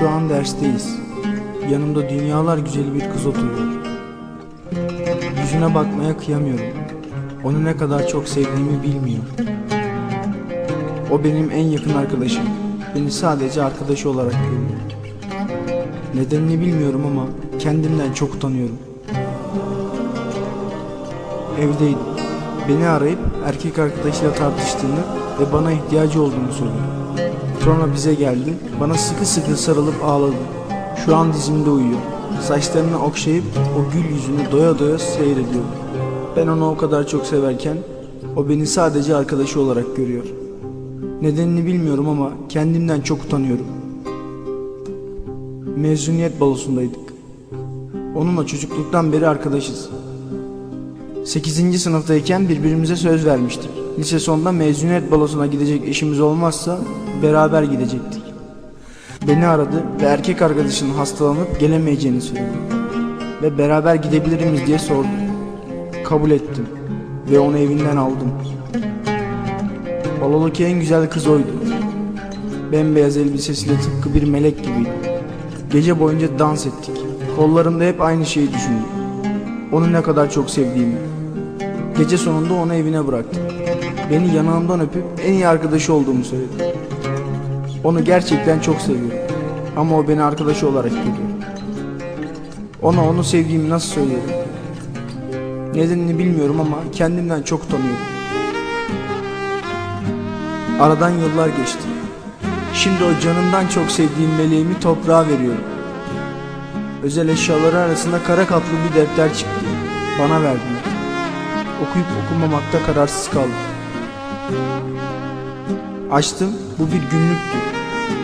Şu an dersteyiz. Yanımda dünyalar güzeli bir kız oturuyor. Yüzüne bakmaya kıyamıyorum. Onu ne kadar çok sevdiğimi bilmiyor. O benim en yakın arkadaşım. Beni sadece arkadaşı olarak görüyor. Nedenini bilmiyorum ama kendimden çok utanıyorum. Evdeydim. Beni arayıp erkek arkadaşıyla tartıştığını ve bana ihtiyacı olduğunu söyledi. Sonra bize geldi, bana sıkı sıkı sarılıp ağladı. Şu an dizimde uyuyor. Saçlarını okşayıp o gül yüzünü doya doya seyrediyor. Ben onu o kadar çok severken o beni sadece arkadaşı olarak görüyor. Nedenini bilmiyorum ama kendimden çok utanıyorum. Mezuniyet balosundaydık. Onunla çocukluktan beri arkadaşız. 8. sınıftayken birbirimize söz vermiştik. Lise sonunda mezuniyet balosuna gidecek eşimiz olmazsa beraber gidecektik. Beni aradı ve erkek arkadaşının hastalanıp gelemeyeceğini söyledi. Ve beraber gidebilir miyiz diye sordu. Kabul ettim ve onu evinden aldım. Balodaki en güzel kız oydu. Bembeyaz elbisesiyle tıpkı bir melek gibiydi. Gece boyunca dans ettik. Kollarımda hep aynı şeyi düşündüm. Onu ne kadar çok sevdiğimi. Gece sonunda onu evine bıraktım. Beni yanağımdan öpüp en iyi arkadaşı olduğumu söyledi. Onu gerçekten çok seviyorum. Ama o beni arkadaşı olarak görüyor. Ona onu sevdiğimi nasıl söylerim? Nedenini bilmiyorum ama kendimden çok utanıyorum. Aradan yıllar geçti. Şimdi o canımdan çok sevdiğim meleğimi toprağa veriyorum. Özel eşyaları arasında kara katlı bir defter çıktı. Bana verdiler. Okuyup okumamakta kararsız kaldım. Açtım, bu bir günlüktü.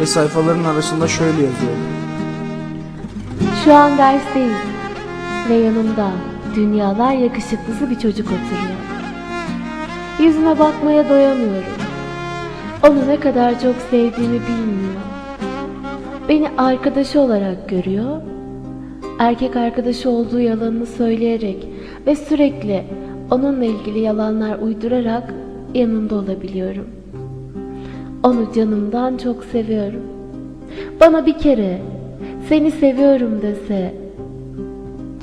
Ve sayfaların arasında şöyle yazıyordu. Şu an dersteyiz ve yanımda dünyalar yakışıklısı bir çocuk oturuyor. Yüzüme bakmaya doyamıyorum. Onu ne kadar çok sevdiğimi bilmiyor. Beni arkadaşı olarak görüyor. Erkek arkadaşı olduğu yalanını söyleyerek ve sürekli onunla ilgili yalanlar uydurarak yanında olabiliyorum. Onu canımdan çok seviyorum. Bana bir kere seni seviyorum dese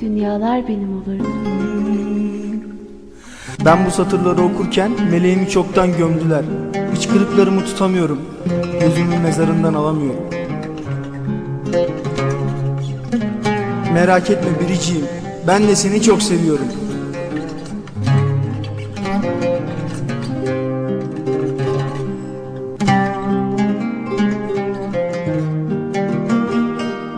dünyalar benim olurdu. Ben bu satırları okurken meleğimi çoktan gömdüler. Hıçkırıklarımı tutamıyorum. Gözümü mezarından alamıyorum. Merak etme biriciğim. Ben de seni çok seviyorum.